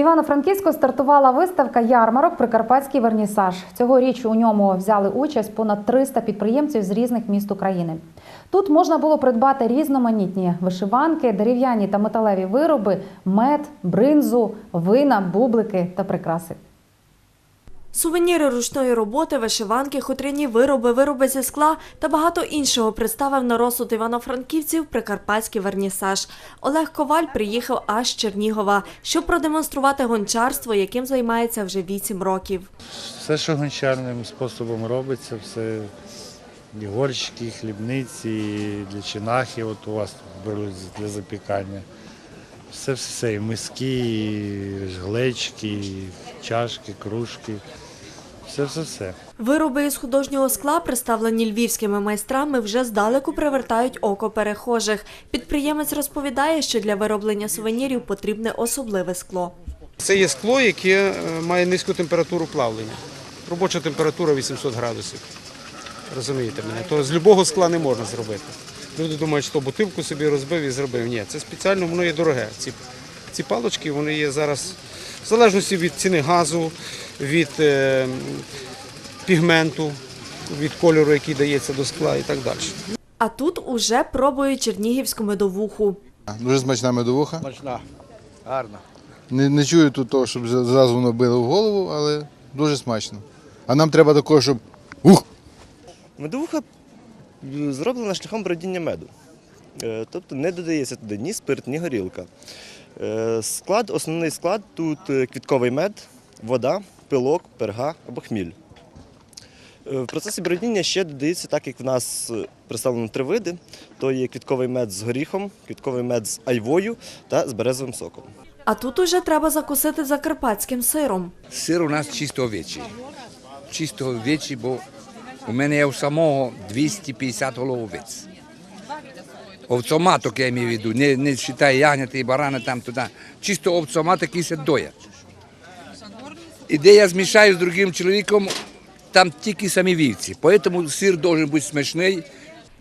Івано-Франківську стартувала виставка ярмарок Прикарпатський вернісаж. Цьогоріч у ньому взяли участь понад 300 підприємців з різних міст України. Тут можна було придбати різноманітні вишиванки, дерев'яні та металеві вироби, мед, бринзу, вина, бублики та прикраси. Сувеніри ручної роботи, вишиванки, хутряні вироби, вироби зі скла та багато іншого представив на розсуд івано-франківців прикарпатський вернісаж. Олег Коваль приїхав аж з Чернігова, щоб продемонструвати гончарство, яким займається вже 8 років. Все, що гончарним способом робиться, все і горщики, і хлібниці, і для чинахи, от у вас беруть для запікання. Все, все, і миски, і глечки, і чашки, кружки. Все, все, все. Вироби із художнього скла, представлені львівськими майстрами, вже здалеку привертають око перехожих. Підприємець розповідає, що для вироблення сувенірів потрібне особливе скло. Це є скло, яке е, має низьку температуру плавлення. Робоча температура 800 градусів. Розумієте мене? То з будь-якого скла не можна зробити. Люди думають, що бутилку собі розбив і зробив. Ні, це спеціально, воно є дороге. Ці, ці палочки вони є зараз в залежності від ціни газу, від е, пігменту, від кольору, який дається до скла і так далі. А тут уже пробують чернігівську медовуху. Дуже смачна медовуха. Смачна, гарна. Не, не чую тут того, щоб зразу воно било в голову, але дуже смачно. А нам треба такого, щоб ух! Медовуха зроблена шляхом бродіння меду. Е, Тобто не додається туди ні спирт, ні горілка. Е, Склад, основний склад тут е, квітковий мед, вода, пилок, перга або хміль. Е, В процесі бродіння ще додається, так як в нас представлено три види: то є квітковий мед з горіхом, квітковий мед з айвою та з березовим соком. А тут уже треба закусити закарпатським сиром. Сир у нас чисто овечий. Чисто овечий, бо у мене є у самого 250 голов овець. Овцоматок я маю в виду, не, не вважаю ягнята і барани там туди. Чисто овцомат, який се доять. І де я змішаю з другим чоловіком, там тільки самі вівці. Тому сир має бути смачний.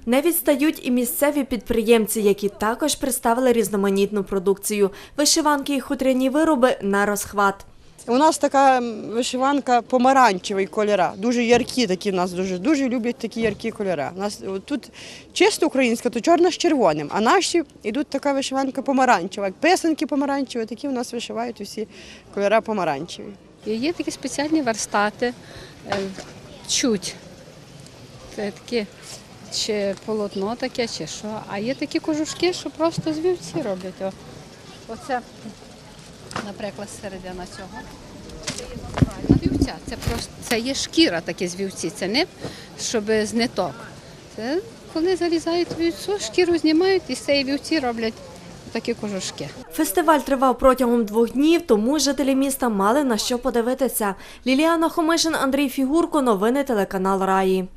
Не відстають і місцеві підприємці, які також представили різноманітну продукцію. Вишиванки і хутряні вироби на розхват. У нас така вишиванка помаранчевий кольора. Дуже яркі такі в нас дуже дуже люблять такі яркі кольори. У нас тут чисто українська, то чорна з червоним, а наші йдуть така вишиванка помаранчева. Як писанки помаранчеві, такі у нас вишивають усі кольори помаранчеві. Є такі спеціальні верстати, е, чуть. Такі, чи полотно таке, чи що. А є такі кожушки, що просто з вівці роблять. О. Оце, наприклад, середина цього. Це вівця. Це просто це є шкіра таке з вівці. Це не щоб з ниток. Це коли залізають вівцю, шкіру знімають і з цієї вівці роблять такі кожушки. Фестиваль тривав протягом двох днів, тому жителі міста мали на що подивитися. Ліліана Хомишин, Андрій Фігурко. Новини телеканал Раї.